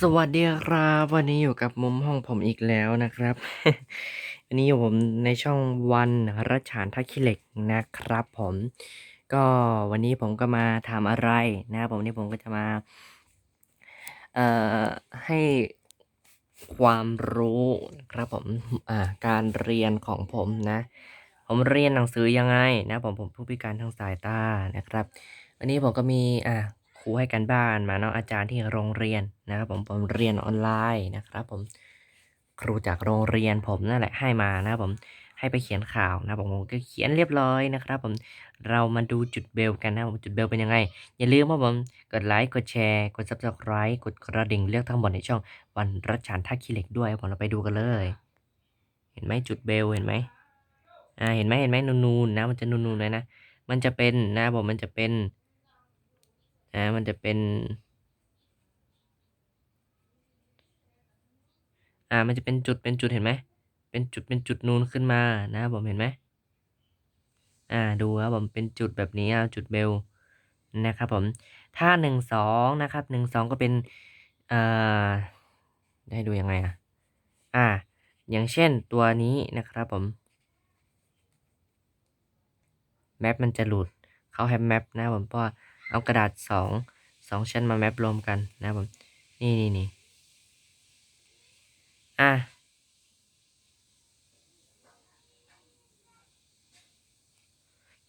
สวัสดีครับวันนี้อยู่กับมุมห้องผมอีกแล้วนะครับวันนี้อยู่ผมในช่องวันรัชานทักขิเหล็กนะครับ ผม ก็วันนี้ผมก็มาทำอะไรนะผมนนี้ผมก็จะมา เอ่อให้ความรู้นะครับผมอ่าการเรียนของผมนะ ผมเรียนหนังสือยังไงนะ ผมผมผู้พิการทางสายตานะครับ วันนี้ผมก็มีอ่า ครูให้การบ้านมาเนาะอาจารย์ที่โรงเรียนนะครับผมผมเรียนออนไลน์นะครับ ผมครูจากโรงเรียนผมนั่นแหละให้มานะครับผมให้ไปเขียนข่าวนะผมผมก็เขียนเรียบร้อยนะครับ ผมเรามาดูจุดเบลกันนะผมจุดเบลเป็นยังไง อย่าลืมว่าผมกดไลค์กดแชร์กด subscribe กดกระดิ่งเลือกทั้งหมดในช่องวันรัชฉานท่าขี้เหล็กด้วยผมเราไปดูกันเลย เห็นไหมจุดเบลเห็นไหมอ่าเห็นไหมเห็นไหมนูนๆนะมันจะนูนๆเลยนะมันจะเป็นนะผมมันจะเป็น อ่ามันจะเป็น อ่า มันจะเป็นจุดเป็นจุดเห็นไหม เป็นจุดเป็นจุดนูนขึ้นมานะครับผมเห็นไหมอ่าดูครับผมเป็นจุดแบบนี้อะจุดเบลนะครับผมถ้าหนึ่งสองนะครับหนึ่งสองก็เป็นอ่าได้ดูยังไงอะอ่า อย่างเช่นตัวนี้นะครับผมแมปมันจะหลุดเขาให้แมปนะครับผมเพราะ เอากระดาษสองสองชั้นมาแมปรวมกันนะครับผม นี่นี่นี่อะ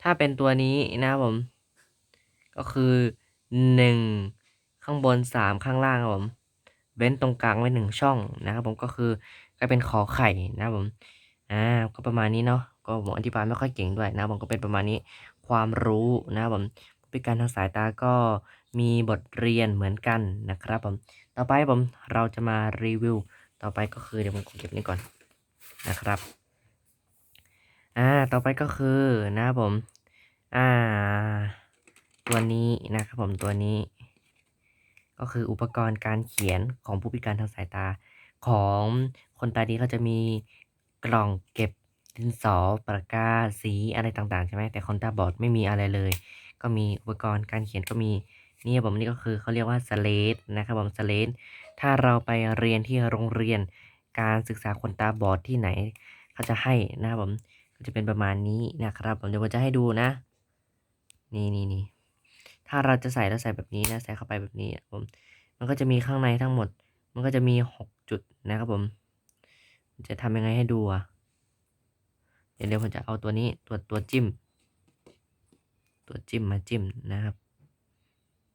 ถ้าเป็นตัวนี้นะครับผม ก็คือหนึ่งข้างบนสามข้างล่างครับผมเว้นตรงกลางไว้หนึ่งช่องนะครับผมก็คือก็เป็นขอไข่นะครับผมอ่าก็ประมาณนี้เนาะก็ผมอธิบายไม่ค่อยเก่งด้วยนะผมก็เป็นประมาณนี้ความรู้นะครับผม พิการทางสายตาก็มีบทเรียนเหมือนกันนะครับผม ต่อไปผมเราจะมารีวิว ต่อไปก็คือเดี๋ยวผมเก็บนี่ก่อนนะครับ อ่า ต่อไปก็คือนะครับผม อ่า ตัวนี้นะครับผมตัวนี้ ก็คืออุปกรณ์การเขียนของผู้พิการทางสายตา ของคนตาดีเขาจะมีกล่องเก็บ ดินสอปากกาสีอะไรต่างๆใช่ไหมแต่คนตาบอดไม่มีอะไรเลย ก็มีอุปกรณ์การเขียนก็มีนี่ผมนี่ก็คือเขาเรียกว่าสเลดนะครับผมสเลดถ้าเราไปเรียนที่โรงเรียนการศึกษาคนตาบอดที่ไหนเขาจะให้นะครับผมก็จะเป็นประมาณนี้นะครับ ผมเดี๋ยวผมจะให้ดูนะ นี่นี่นี่ถ้าเราจะใส่แล้วใส่แบบนี้นะใส่เข้าไปแบบนี้ผมมันก็จะมีข้างในทั้งหมด มันก็จะมีหกจุดนะครับผม จะทำยังไงให้ดูอะ เดี๋ยวผมจะเอาตัวนี้ตัวตัวจิ้ม ตัวจิ้มมาจิ้มนะครับ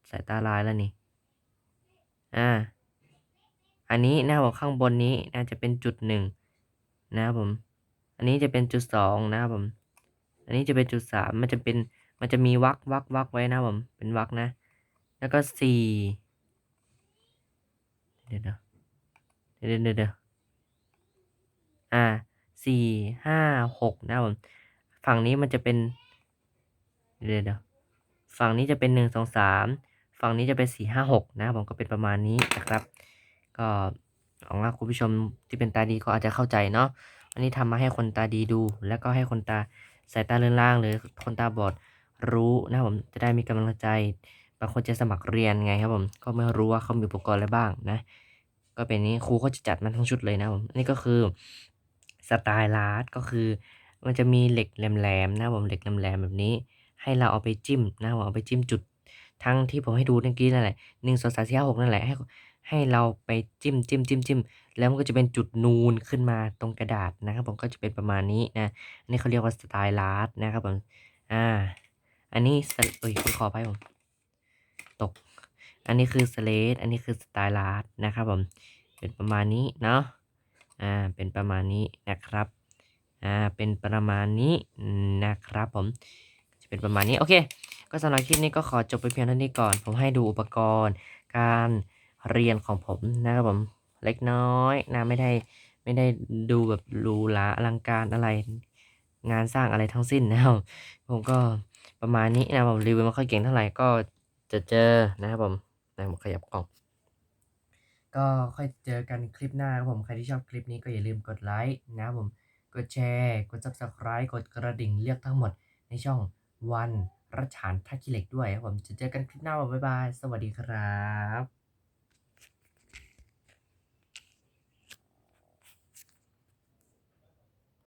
สายตาลายแล้วนี่ อ่า อันนี้นะครับข้างบนนี้น่าจะเป็นจุดหนึ่งนะครับผม อันนี้จะเป็นจุดสองนะครับผม อันนี้จะเป็นจุดสามมันจะเป็นมันจะมีวักวักวักไว้นะผม เป็นวักนะ แล้วก็สี่เดี๋ยวเดี๋ยวเดี๋ยวเดี๋ยวอ่า สี่ห้าหกนะผม ฝั่งนี้มันจะเป็นเดี๋ยวเดี๋ยวฝั่งนี้จะเป็นหนึ่งสองสามฝั่งนี้จะเป็นสี่ห้าหกนะผมก็เป็นประมาณนี้นะครับ ก็หวังว่าคุณผู้ชมที่เป็นตาดีก็อาจจะเข้าใจเนาะอันนี้ทำมาให้คนตาดีดู แล้วก็ให้คนตาสายตาเลื่อนล่างหรือคนตาบอดรู้นะผมจะได้มีกำลังใจบางคนจะสมัครเรียนไงครับผมก็ไม่รู้ว่าเขามีอุปกรณ์อะไรบ้างนะ ก็เป็นนี้ครูก็จะจัดมันทั้งชุดเลยนะผมนี่ก็คือ สไตล์ลาร์ตก็คือ มันจะมีเหล็กแหลมๆนะผมเหล็กแหลมๆแบบนี้ ให้เราเอาไปจิ้มนะผมเอาไปจิ้มจุด ทั้งที่ผมให้ดูเมื่อกี้นั่นแหละหนึ่งสองสามสี่ห้าหกนั่นแหละให้ให้เราไปจิ้มจิ้มจิ้มจิ้มแล้วมันก็จะเป็นจุดนูนขึ้นมาตรงกระดาษนะครับผมก็จะเป็นประมาณนี้นะอันนี้เขาเรียกว่าสไตล์ลาร์ตนะครับผมอ่า อันนี้เอ้ยขอไปผมตก อันนี้คือสเลดอันนี้คือสไตล์ลาร์ตนะครับผมเป็นประมาณนี้เนาะ อ่าเป็นประมาณนี้นะครับอ่าเป็นประมาณนี้นะครับผมจะเป็นประมาณนี้โอเค ก็สำหรับคลิปนี้ก็ขอจบไปเพียงเท่านี้ก่อน ผมให้ดูอุปกรณ์ การเรียนของผมนะครับผมเล็กน้อยนะไม่ได้ไม่ได้ดูแบบหรูหราอลังการอะไร งานสร้างอะไรทั้งสิ้นนะครับผมก็ประมาณนี้นะผมรีวิวไม่ค่อยเก่งเท่าไหร่ก็จะเจอนะครับผมนะผมขยับกล่อง ก็ค่อยเจอกันคลิปหน้าครับผม ใครที่ชอบคลิปนี้ก็อย่าลืมกดไลค์นะครับผม กดแชร์ กด subscribe กดกระดิ่งเรียกทั้งหมดในช่องวันรัชานทักกิเหล็กด้วยครับผม จะเจอกันคลิปหน้า บ๊ายบาย สวัสดีครับ